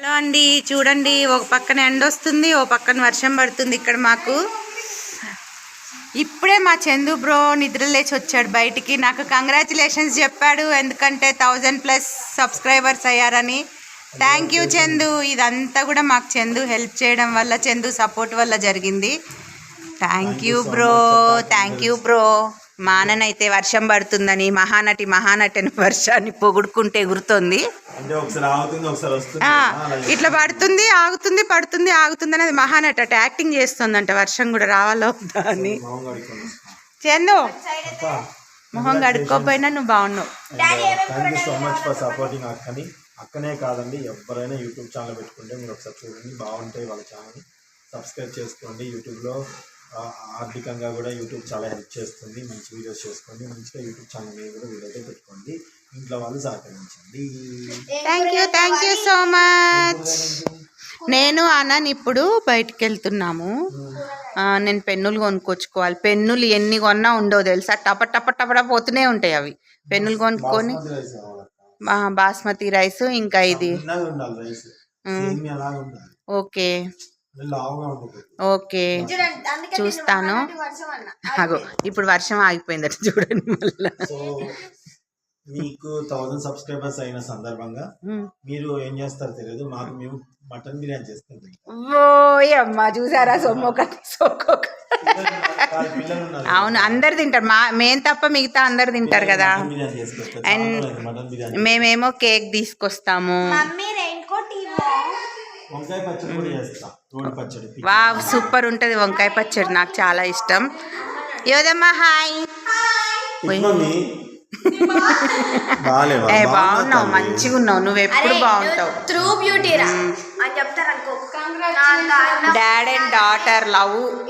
Hello అండి చూడండి ఒక పక్కన ఎండ వస్తుంది ఓ పక్కన వర్షం పడుతుంది ఇక్కడ మాకు. ఇప్పుడే మా చందు బ్రో నిద్ర లేచి వచ్చాడు బయటికి. నాకు కంగ్రాచులేషన్స్ చెప్పాడు ఎందుకంటే థౌజండ్ ప్లస్ సబ్స్క్రైబర్స్ అయ్యారని. Thank you Chandu. ఇదంతా కూడా మాకు చందు హెల్ప్ చేయడం వల్ల చందు సపోర్ట్ వల్ల జరిగింది. Thank you bro thank you bro మాననైతే వర్షం పడుతుందని మహానటి మహానటి అని వర్షాన్ని పొగుడుకుంటే ఎగురుతోంది ఇట్లా పడుతుంది ఆగుతుంది పడుతుంది ఆగుతుంది అనేది మహానట. అట యాక్టింగ్ చేస్తుందంట వర్షం కూడా రావాలో అని. చందు మొహం కడుక్కోపోయినా నువ్వు బాగున్నావు. అక్కని కాదండి ఎవరైనా యూట్యూబ్ ఛానల్ పెట్టుకుంటే మీరు ఒకసారి చూడండి బాగుంటాయి వాళ్ళ ఛానల్. సబ్స్క్రైబ్ చేసుకోండి యూట్యూబ్లో. ఆర్థికంగా కూడా యూట్యూబ్ చాలా హెల్ప్ చేస్తుంది. మంచి వీడియోస్ చేసుకోండి. మంచిగా యూట్యూబ్ ఛానల్ మీద కూడా వీడియో అయితే పెట్టుకోండి. ఇంట్లో వాళ్ళు సహకరించండి. Thank you thank you so much నేను అన్నాను ఇప్పుడు బయటికి వెళ్తున్నాము నేను పెన్నులు కొనుక్కొచ్చుకోవాలి. పెన్నులు ఎన్ని కొన్నా ఉండవు తెలుసా? టప టప టపట పోతూనే ఉంటాయి అవి. పెన్నులు కొనుక్కొని బాస్మతి రైస్ ఇంకా ఇది. ఓకే. ఓకే. చూస్తాను. అగో ఇప్పుడు వర్షం ఆగిపోయిందట చూడండి మళ్ళా. మీకు థౌజండ్ సబ్స్క్రైబర్స్ అయిన సందర్భంగా. మీరు ఏం చేస్తారో తెలియదు. మాకు మేము మటన్ బిర్యానీ చేస్తాం ఓయ్ అమ్మ చూసారా? సొమ్మొక సొక్కొక అవును అందరు తింటారు. మా మేము తప్ప మిగతా అందరు తింటారు కదా. బిర్యానీ మేమేమో కేక్ తీసుకొస్తాము మమ్మీ రెయిన్ కోట్ ఇవ్వు వంకాయ పచ్చడి కూడా చేస్తా. పచ్చడి వా సూపర్ ఉంటుంది వంకాయ పచ్చడి. నాకు చాలా ఇష్టం. యోదమ్మా హాయ్. బాగున్నావు. మంచిగా ఉన్నావు నువ్వు ఎప్పుడు బాగుంటావు? త్రూ బ్యూటీ రా. అని చెప్తారు అనుకో. నా దాన్నం- డాడ్ అండ్ డాటర్ లవ్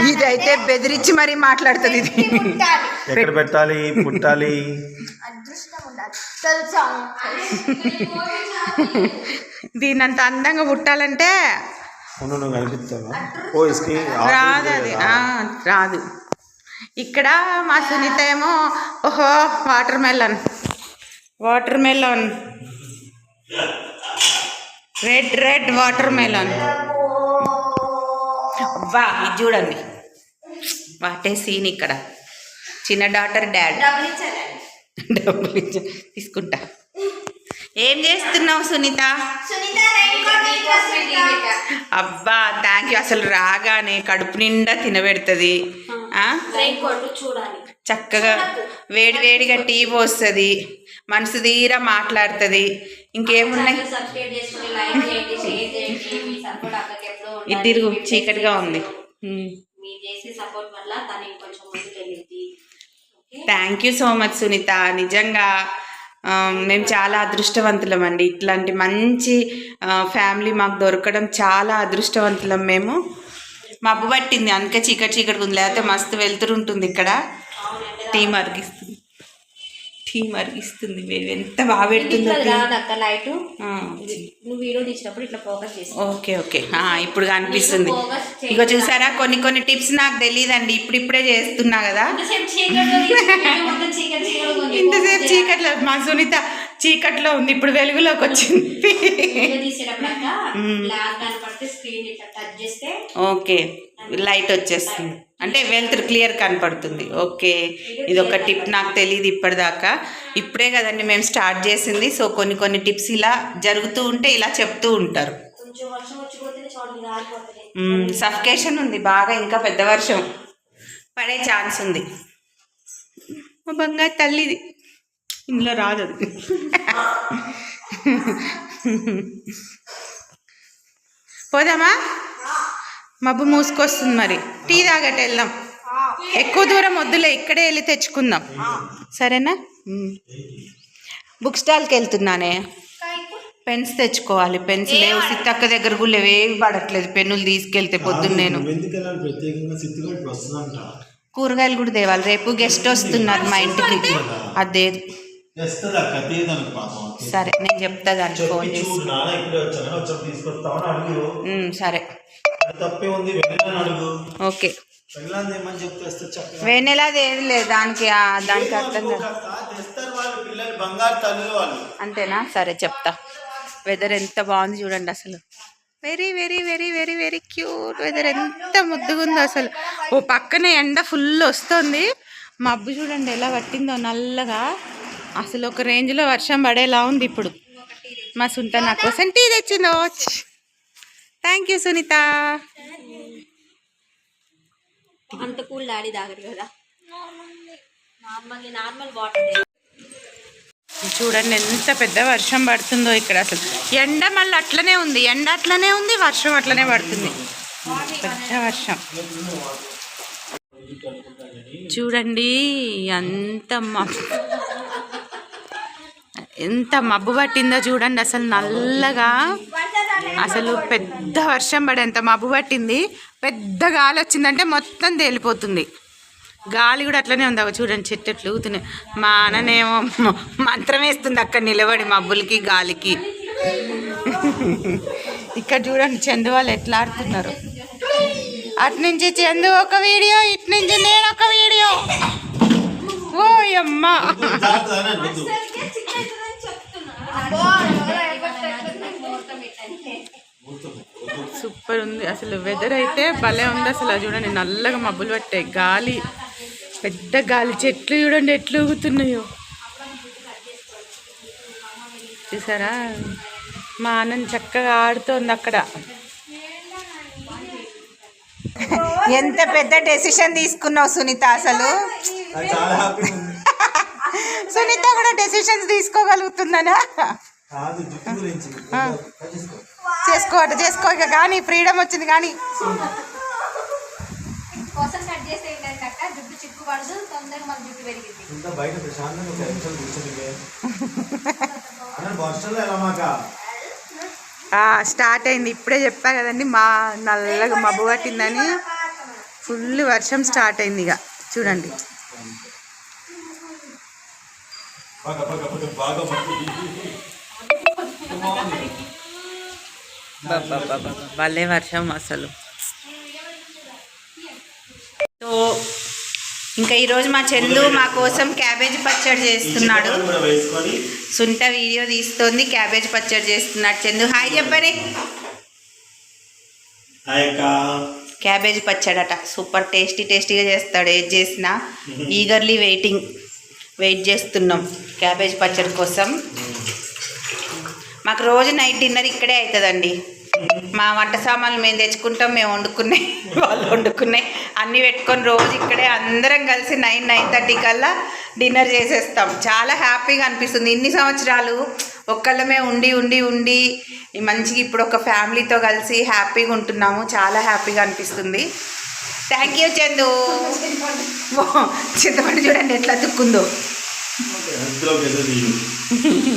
ఇదైతే బెదిరించి మరీ మాట్లాడుతుంది ఇది. పుట్టాలి. ఎక్కడ పెట్టాలి పుట్టాలి? తెలుసా? దీని అంత అందంగా పుట్టాలంటే రాదు అది. ఆ, రాదు. ఇక్కడ మా సునీత ఏమో ఓహో watermelon. Watermelon. Red red watermelon. అబ్బా ఇది చూడండి. వాటే సీన్ ఇక్కడ. చిన్న డాటర్ డాడ్. డబ్బులు ఇచ్చి తీసుకుంటా. ఏం చేస్తున్నావు సునీత. అబ్బా థ్యాంక్ యూ అసలు రాగానే కడుపు నిండా తినబెడుతుంది. చక్కగా వేడి వేడిగా టీ పోస్తుంది. మనసు తీరా మాట్లాడుతుంది. ఇంకేమున్నాయి. ఇది తిరుగు చీకటిగా ఉంది. మీరు చేసే సపోర్ట్ వల్ల తను ఇంకొంచెం ముందుకు వెళ్ళింది okay thank you so much Sunitha నిజంగా ఆ, మేము చాలా అదృష్టవంతులం అండి ఇట్లాంటి మంచి ఫ్యామిలీ మాకు దొరకడం చాలా అదృష్టవంతులం మేము. మబ్బు పట్టింది అందుకే చీకటి చీకటి ఉంది. లేకపోతే మస్తు వెళ్తురు ఉంటుంది ఇక్కడ. టీ మరిగిస్తుంది టీ మరిగిస్తుంది ఎంత బాగా పెడుతుందో అక్క లైట్. నువ్వు వీడియో తీసినప్పుడు ఇట్లా ఫోకస్ చేసి. Okay okay. ఇప్పుడు కనిపిస్తుంది. ఇగో చూసారా కొన్ని కొన్ని టిప్స్ నాకు తెలియదండి. ఇప్పుడు ఇప్పుడే చేస్తున్నా కదా. ఇంతసేపు చీకట్లో మా సునీత చీకట్లో ఉంది ఇప్పుడు వెలుగులోకి వచ్చింది. ఓకే లైట్ వచ్చేస్తుంది. అంటే వెలుతురు క్లియర్ కనపడుతుంది. ఓకే ఇది ఒక టిప్ నాకు తెలియదు ఇప్పటిదాకా. ఇప్పుడే కదండి మేము స్టార్ట్ చేసింది. సో కొన్ని కొన్ని టిప్స్ ఇలా జరుగుతూ ఉంటే ఇలా చెప్తూ ఉంటారు. సఫికేషన్ ఉంది బాగా ఇంకా పెద్ద వర్షం పడే ఛాన్స్ ఉంది. మా బంగారు తల్లిది ఇందులో రాదు అది. పోదామా? మబ్బు మూసుకొస్తుంది మరి. టీ తాగట వెళ్దాం. ఎక్కువ దూరం వద్దులే ఇక్కడే వెళ్ళి తెచ్చుకుందాం. సరేనా? బుక్ స్టాల్కి వెళ్తున్నానే. పెన్స్ తెచ్చుకోవాలి. పెన్స్ లేవు. సిత్తక్క దగ్గర కూడా లేవు. ఏవి పడట్లేదు. పెన్నులు తీసుకెళ్తే పొద్దున్న నేను. కూరగాయలు కూడా తేవాలి. రేపు గెస్ట్ వస్తున్నారు మా ఇంటికి. అదే తెస్తుంది అక్క తీయదానికి పాపం సరే నేను చెప్తా దానికి ఫోన్ చేసి. చూడు నాన్న ఇప్పుడే వచ్చాను. వచ్చాను తీసుకొస్తామని అడుగు ఉమ్, సరే. అది తప్పే ఉంది వెళ్ళని అడుగు. ఓకే. వెళ్ళాలి ఏమని చెప్తే చక్కగా. వేనేలాది ఏది లేదు దానికి ఆ, దానికి అర్థం కాదు. తెస్తారు వాళ్ళు పిల్లలు బంగారు తల్లులు వాళ్ళు. అంతేనా? సరే చెప్తా. వెదర్ ఎంత బాగుంది చూడండి అసలు. Very very very very very cute weather ఎంత ముద్దుగా ఉందో అసలు. ఓ పక్కనే ఎండ ఫుల్ వస్తుంది. మబ్బు చూడండి ఎలా పట్టిందో నల్లగా. అసలు ఒక రేంజ్లో వర్షం పడేలా ఉంది ఇప్పుడు. మా సుంత నా కోసం టీ తెచ్చిందో? Thank you Sunitha. అంత కూల్ డాడీ తాగరు కదా. నార్మల్ వాటర్ చూడండి ఎంత పెద్ద వర్షం పడుతుందో ఇక్కడ అసలు. ఎండ మళ్ళీ అట్లనే ఉంది ఎండ అట్లనే ఉంది వర్షం అట్లనే పడుతుంది. పెద్ద వర్షం. చూడండి మబ్బు ఎంత మబ్బు పట్టిందో చూడండి అసలు నల్లగా అసలు పెద్ద వర్షం పడి ఎంత మబ్బు పట్టింది. పెద్ద గాలి వచ్చిందంటే మొత్తం తేలిపోతుంది. గాలి కూడా అట్లనే ఉంది అవి చూడండి చెట్టు ఎట్లు మా అన్ననేమో మంత్రం వేస్తుంది అక్కడ నిలబడి మబ్బులకి గాలికి. ఇక్కడ చూడండి చందు వాళ్ళు ఎట్లా ఆడుతున్నారు. అటు నుంచి చందు ఒక వీడియో ఇటు నుంచి నేను ఒక వీడియో. ఓ అమ్మా సూపర్ ఉంది అసలు వెదర్ అయితే భలే ఉంది అసలు. అది చూడండి నల్లగా మబ్బులు పట్టాయి. గాలి పెద్ద గాలి. చెట్లు చూడండి ఎట్లు ఊగుతున్నాయో. చూసారా? మా ఆనంద్ చక్కగా ఆడుతోంది అక్కడ. ఎంత పెద్ద డెసిషన్ తీసుకున్నావు సునీత అసలు? సునీత కూడా డెసిషన్స్ తీసుకోగలుగుతుందనా? కాదు జుట్టు గురించి. చేసుకో. చేసుకో అటు చేసుకో ఇక కానీ ఫ్రీడమ్ వచ్చింది కానీ. కోసం కట్ చేస్తే ఏంటంటే అక్క జుట్టు చిక్కు పడదు తొందరగా మన జుట్టు పెరిగింది ఇంత బయట ప్రశాంతంగా ఒక నిమిషం కూర్చొని అన్న వర్షంలో ఎలా మాక స్టార్ట్ అయింది. ఇప్పుడే చెప్పా కదండి మా నల్లగా మబ్బు పట్టిందని ఫుల్ వర్షం స్టార్ట్ అయింది ఇక. చూడండి. బాగా బాగా బాగా. భలే వర్షం అసలు. సో ఇంకా ఈరోజు మా చందు మా కోసం క్యాబేజీ పచ్చడి చేస్తున్నాడు. సుంట వీడియో తీస్తోంది క్యాబేజ్ పచ్చడి చేస్తున్నాడు. చందు హాయ్ యొక్క క్యాబేజ్ పచ్చడట. సూపర్ టేస్టీ టేస్టీగా చేస్తాడు. ఏది చేసినా ఈగర్లీ వెయిటింగ్. వెయిట్ చేస్తున్నాం క్యాబేజ్ పచ్చడి కోసం. మాకు రోజు నైట్ డిన్నర్ ఇక్కడే అవుతుందండి మా వంట సామాన్లు మేము తెచ్చుకుంటాం మేము వండుకున్నాయి వాళ్ళు వండుకున్నాయి అన్నీ పెట్టుకొని రోజు ఇక్కడే అందరం కలిసి నైన్ నైన్ థర్టీ కల్లా డిన్నర్ చేసేస్తాం. చాలా హ్యాపీగా అనిపిస్తుంది. ఇన్ని సంవత్సరాలు ఒక్కళ్ళమే ఉండి ఉండి ఉండి మంచిగా ఇప్పుడు ఒక ఫ్యామిలీతో కలిసి హ్యాపీగా ఉంటున్నాము. చాలా హ్యాపీగా అనిపిస్తుంది. Thank you Chandu. చింతపండు చూడండి ఎట్లా వెళ్ళదు